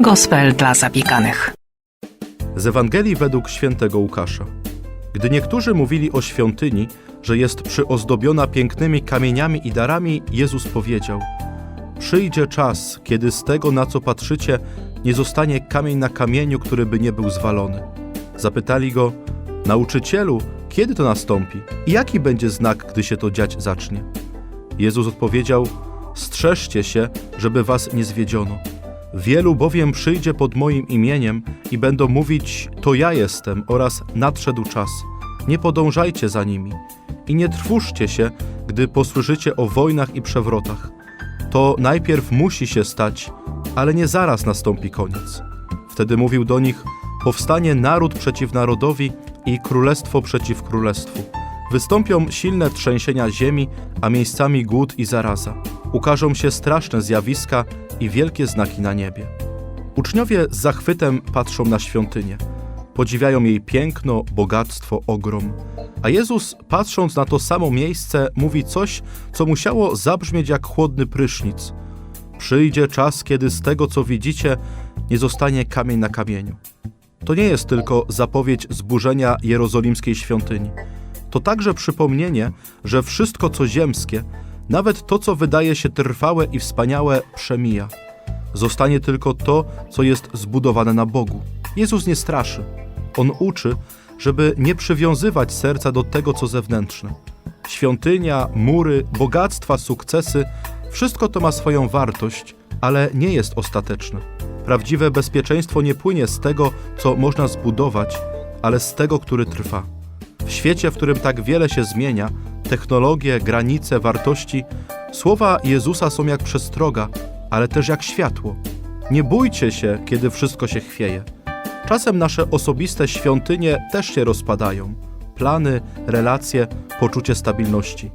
Gospel dla zabieganych. Z Ewangelii według świętego Łukasza. Gdy niektórzy mówili o świątyni, że jest przyozdobiona pięknymi kamieniami i darami, Jezus powiedział: Przyjdzie czas, kiedy z tego, na co patrzycie, nie zostanie kamień na kamieniu, który by nie był zwalony. Zapytali go: Nauczycielu, kiedy to nastąpi? I jaki będzie znak, gdy się to dziać zacznie? Jezus odpowiedział: Strzeżcie się, żeby was nie zwiedziono. Wielu bowiem przyjdzie pod moim imieniem i będą mówić: To ja jestem oraz nadszedł czas. Nie podążajcie za nimi i nie trwóżcie się, gdy posłyszycie o wojnach i przewrotach. To najpierw musi się stać, ale nie zaraz nastąpi koniec. Wtedy mówił do nich: Powstanie naród przeciw narodowi i królestwo przeciw królestwu. Wystąpią silne trzęsienia ziemi, a miejscami głód i zaraza. Ukażą się straszne zjawiska i wielkie znaki na niebie. Uczniowie z zachwytem patrzą na świątynię. Podziwiają jej piękno, bogactwo, ogrom. A Jezus, patrząc na to samo miejsce, mówi coś, co musiało zabrzmieć jak chłodny prysznic. Przyjdzie czas, kiedy z tego, co widzicie, nie zostanie kamień na kamieniu. To nie jest tylko zapowiedź zburzenia jerozolimskiej świątyni. To także przypomnienie, że wszystko, co ziemskie, nawet to, co wydaje się trwałe i wspaniałe, przemija. Zostanie tylko to, co jest zbudowane na Bogu. Jezus nie straszy. On uczy, żeby nie przywiązywać serca do tego, co zewnętrzne. Świątynia, mury, bogactwa, sukcesy wszystko to ma swoją wartość, ale nie jest ostateczne. Prawdziwe bezpieczeństwo nie płynie z tego, co można zbudować, ale z tego, który trwa. W świecie, w którym tak wiele się zmienia, technologie, granice, wartości, słowa Jezusa są jak przestroga, ale też jak światło. Nie bójcie się, kiedy wszystko się chwieje. Czasem nasze osobiste świątynie też się rozpadają. Plany, relacje, poczucie stabilności.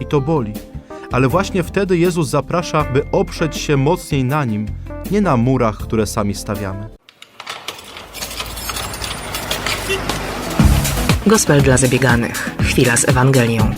I to boli. Ale właśnie wtedy Jezus zaprasza, by oprzeć się mocniej na Nim, nie na murach, które sami stawiamy. Gospel dla zabieganych. Chwila z Ewangelią.